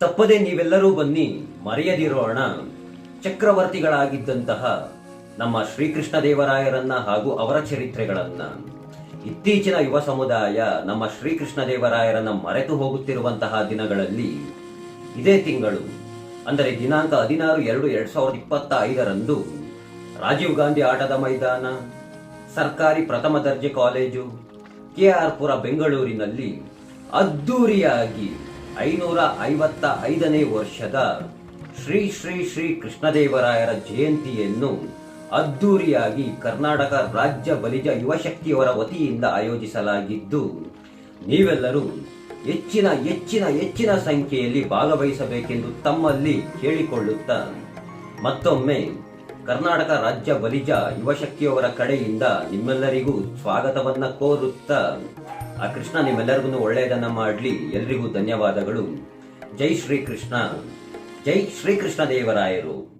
ತಪ್ಪದೆ ನೀವೆಲ್ಲರೂ ಬನ್ನಿ ಮರೆಯದಿರೋಣ ಚಕ್ರವರ್ತಿಗಳಾಗಿದ್ದಂತಹ ನಮ್ಮ ಶ್ರೀಕೃಷ್ಣ ದೇವರಾಯರನ್ನ ಹಾಗೂ ಅವರ ಚರಿತ್ರೆಗಳನ್ನ. ಇತ್ತೀಚಿನ ಯುವ ಸಮುದಾಯ ನಮ್ಮ ಶ್ರೀಕೃಷ್ಣ ದೇವರಾಯರನ್ನ ಮರೆತು ಹೋಗುತ್ತಿರುವಂತಹ ದಿನಗಳಲ್ಲಿ ಇದೇ ತಿಂಗಳು, ಅಂದರೆ ದಿನಾಂಕ ಹದಿನಾರು ಎರಡು ಎರಡ್ ಸಾವಿರದ ಇಪ್ಪತ್ತ ಐದರಂದು ರಾಜೀವ್ ಗಾಂಧಿ ಆಟದ ಮೈದಾನ, ಸರ್ಕಾರಿ ಪ್ರಥಮ ದರ್ಜೆ ಕಾಲೇಜು ಕೆಆರ್ ಪುರ ಬೆಂಗಳೂರಿನಲ್ಲಿ ಅದ್ದೂರಿಯಾಗಿ ಐನೂರ ಐವತ್ತ ಐದನೇ ವರ್ಷದ ಶ್ರೀ ಶ್ರೀ ಶ್ರೀ ಕೃಷ್ಣದೇವರಾಯರ ಜಯಂತಿಯನ್ನು ಅದ್ದೂರಿಯಾಗಿ ಕರ್ನಾಟಕ ರಾಜ್ಯ ಬಲಿಜ ಯುವಶಕ್ತಿಯವರ ವತಿಯಿಂದ ಆಯೋಜಿಸಲಾಗಿದ್ದು, ನೀವೆಲ್ಲರೂ ಹೆಚ್ಚಿನ ಹೆಚ್ಚಿನ ಹೆಚ್ಚಿನ ಸಂಖ್ಯೆಯಲ್ಲಿ ಭಾಗವಹಿಸಬೇಕೆಂದು ತಮ್ಮಲ್ಲಿ ಕೇಳಿಕೊಳ್ಳುತ್ತಾ ಮತ್ತೊಮ್ಮೆ ಕರ್ನಾಟಕ ರಾಜ್ಯ ಬಲಿಜ ಯುವಶಕ್ತಿಯವರ ಕಡೆಯಿಂದ ನಿಮ್ಮೆಲ್ಲರಿಗೂ ಸ್ವಾಗತವನ್ನ ಕೋರುತ್ತಾ ಆ ಕೃಷ್ಣ ನಿಮ್ಮೆಲ್ಲರಿಗೂ ಒಳ್ಳೆಯದನ್ನ ಮಾಡಲಿ. ಎಲ್ರಿಗೂ ಧನ್ಯವಾದಗಳು. ಜೈ ಶ್ರೀಕೃಷ್ಣ. ಜೈ ಶ್ರೀಕೃಷ್ಣ ದೇವರಾಯರು.